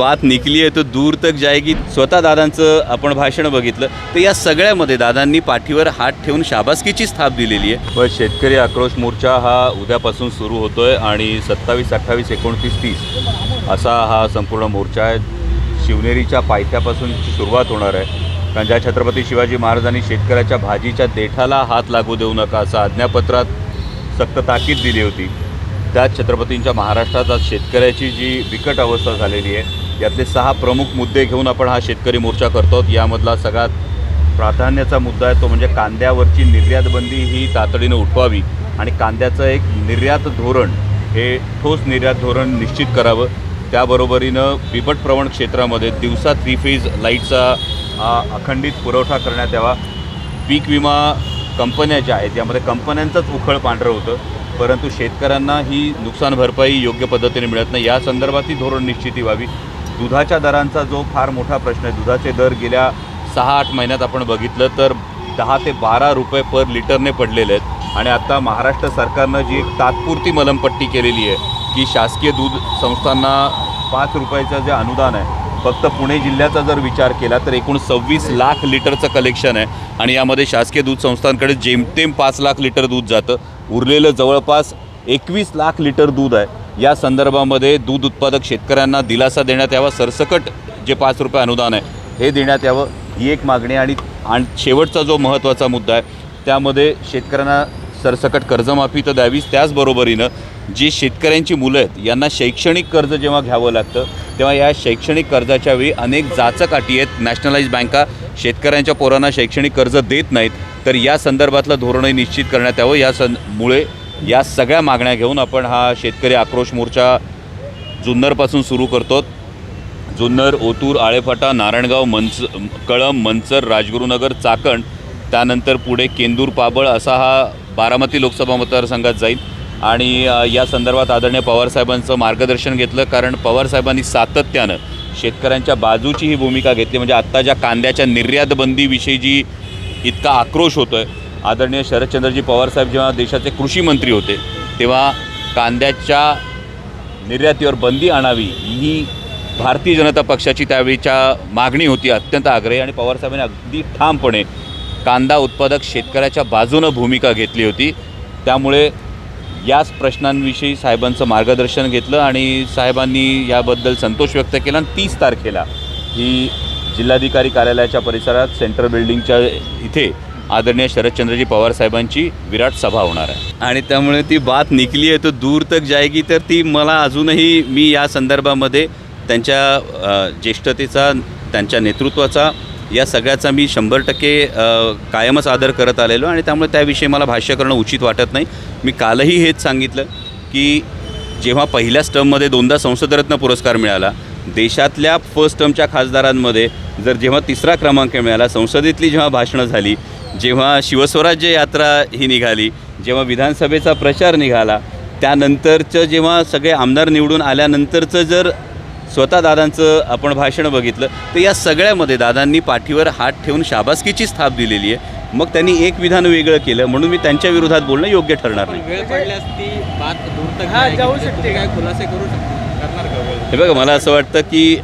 बात निकली आहे तो दूर तक जायगी स्वतः दादांचं आपण भाषण बघितलं. तर या सगळ्यामध्ये दादांनी पाठीवर हात ठेवून शाबासकीचीच स्थाप दिलेली आहे. पण शेतकरी आक्रोश मोर्चा हा उद्यापासून सुरू होतोय आणि सत्तावीस अठ्ठावीस एकोणतीस तीस असा हा संपूर्ण मोर्चा आहे. शिवनेरीच्या पायथ्यापासून सुरुवात होणार आहे. कारण ज्या छत्रपती शिवाजी महाराजांनी शेतकऱ्याच्या भाजीच्या देठाला हात लागू देऊ नका असं आज्ञापत्रात सक्त ताकीद दिली होती. त्याच छत्रपतींच्या महाराष्ट्रात आज शेतकऱ्याची जी बिकट अवस्था झालेली आहे यातले सहा प्रमुख मुद्दे घेऊन आपण हा शेतकरी मोर्चा करतो. यामधला सगळ्यात प्राधान्याचा मुद्दा आहे तो म्हणजे कांद्यावरची निर्यात बंदी ही तातडीनं उठवावी आणि कांद्याचं एक निर्यात धोरण हे ठोस निर्यात धोरण निश्चित करावं. त्याबरोबरीनं बिबट प्रवण क्षेत्रामध्ये दिवसा थ्री फेज लाईटचा अखंडित पुरवठा करण्यात यावा. पीक विमा कंपन्या ज्या आहेत यामध्ये कंपन्यांचंच उखळ पांढरं होतं परंतु शेतकऱ्यांना ही नुकसान भरपाई योग्य पद्धतीने मिळत नाही. या संदर्भात ही धोरण निश्चिती व्हावी. दुधाच्या दरांचा जो फार मोठा प्रश्न आहे दुधाचे दर गेल्या सहा आठ महिन्यात आपण बघितलं तर दहा ते बारा रुपये पर लिटरने पडलेले आहेत. आणि आता महाराष्ट्र सरकारनं जी एक तात्पुरती मलमपट्टी केलेली आहे की शासकीय दूध संस्थांना पाच रुपयाचं जे अनुदान आहे फक्त पुणे जिल्ह्याचा जर विचार केला तर एकूण सव्वीस लाख लिटरचं कलेक्शन आहे. आणि यामध्ये शासकीय दूध संस्थांकडे जेमतेम पाच लाख लिटर दूध जातं. उरलेलं जवळपास एकवीस लाख लिटर दूध आहे. या संदर्भामध्ये दूध उत्पादक शेतकऱ्यांना दिलासा देण्यात यावा सरसकट जे पाच रुपये अनुदान आहे हे देण्यात यावं ही एक मागणी आणि आणि शेवटचा जो महत्त्वाचा मुद्दा आहे त्यामध्ये शेतकऱ्यांना सरसकट कर्जमाफी तर द्यावीच त्याचबरोबरीनं जी शेतकऱ्यांची मुलं आहेत यांना शैक्षणिक कर्ज जेव्हा घ्यावं लागतं तेव्हा या शैक्षणिक कर्जाच्या वेळी अनेक जाचक अटी आहेत. नॅशनलाइज बँका शेतकऱ्यांच्या पोरांना शैक्षणिक कर्ज देत नाहीत तर या संदर्भातलं धोरणही निश्चित करण्यात यावं. या सं मुळे या सगळ्या मागण्या घेऊन आपण हा शेतकरी आक्रोश मोर्चा जुन्नरपासून सुरू करतो. जुन्नर ओतूर आळेफाटा नारायणगाव मंच कळम मंचर राजगुरुनगर चाकण त्यानंतर पुढे केंदूर पाबळ असा हा बारामती लोकसभा मतदारसंघात जाईल. आणि या संदर्भात आदरणीय पवारसाहेबांचं मार्गदर्शन घेतलं कारण पवारसाहेबांनी सातत्यानं शेतकऱ्यांच्या बाजूची ही भूमिका घेतली. म्हणजे आत्ता ज्या कांद्याच्या निर्यात बंदीविषयी जी इतका आक्रोश होतो आहे आदरणीय शरदचंद्रजी पवारसाहेब जेव्हा देशाचे कृषी मंत्री होते तेव्हा कांद्याच्या निर्यातीवर बंदी आणावी ही भारतीय जनता पक्षाची त्यावेळीच्या मागणी होती अत्यंत आग्रही आणि पवारसाहेबांनी अगदी ठामपणे कांदा उत्पादक शेतकऱ्याच्या बाजूनं भूमिका घेतली होती. त्यामुळे याच प्रश्नांविषयी साहेबांचं मार्गदर्शन घेतलं आणि साहेबांनी याबद्दल संतोष व्यक्त केला आणि तीस तारखेला ही जिल्हाधिकारी कार्यालयाच्या परिसरात सेंट्रल बिल्डिंगच्या इथे आदरणीय शरदचंद्रजी पवार साहेबांची विराट सभा होणार आहे. आणि त्यामुळे ती बात निकली आहे तो दूर तक जाएगी तर ती मला अजूनही मी या संदर्भामध्ये त्यांच्या ज्येष्ठतेचा त्यांच्या नेतृत्वाचा या सगळ्याचा मी शंभर टक्के कायमच आदर करत आलेलो आणि त्यामुळे त्याविषयी मला भाष्य करणं उचित वाटत नाही. मी कालही हेच सांगितलं की जेव्हा पहिल्या टर्ममध्ये दोनदा संसदरत्न पुरस्कार मिळाला देशातल्या फर्स्ट टर्मच्या खासदारांमध्ये जर जेव्हा तिसरा क्रमांक मिळाला संसदेतली जेव्हा भाषणं झाली जेव्हा शिवस्वराज्य यात्रा ही निघाली जेव्हा विधानसभेचा प्रचार निघाला त्यानंतरचं जेव्हा सगळे आमदार निवडून आल्यानंतरचं जर स्वतः दादांचं आपण भाषण बघितलं तर या सगळ्यामध्ये दादांनी पाठीवर हात ठेवून शाबासकीचीच थाप दिलेली आहे मग त्यांनी एक विधान वेगळं केलं म्हणून मी त्यांच्या विरोधात बोलणं योग्य ठरणार नाही वेळ पडल्यास ती बात दूर तक हा, जाएगी. जाऊ म्हणजे शकते? काय खुलासे करू शकता करणार का वेळ? हे बघा मला असं वाटतं की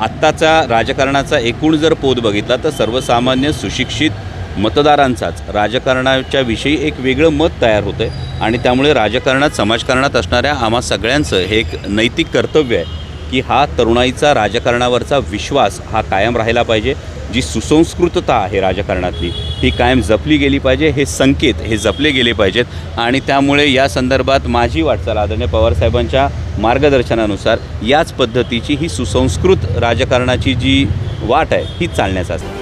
आत्ताचा राजकारणाचा एकूण जर पोत बघितला तर सर्वसामान्य सुशिक्षित मतदारांचाच. राजकारणाच्या विषयी एक वेगळं मत तयार होतं आहे आणि त्यामुळे राजकारणात समाजकारणात असणाऱ्या आम्हा सगळ्यांचं हे एक नैतिक कर्तव्य आहे की हा तरुणाईचा राजकारणावरचा विश्वास हा कायम राहिला पाहिजे. जी सुसंस्कृतता आहे राजकारणातली ही कायम जपली गेली पाहिजे हे संकेत हे जपले गेले पाहिजेत. आणि त्यामुळे या संदर्भात माझी वाटचाल आदरणीय पवारसाहेबांच्या मार्गदर्शनानुसार याच पद्धतीची ही सुसंस्कृत राजकारणाची जी वाट आहे ही चालण्याचा असते.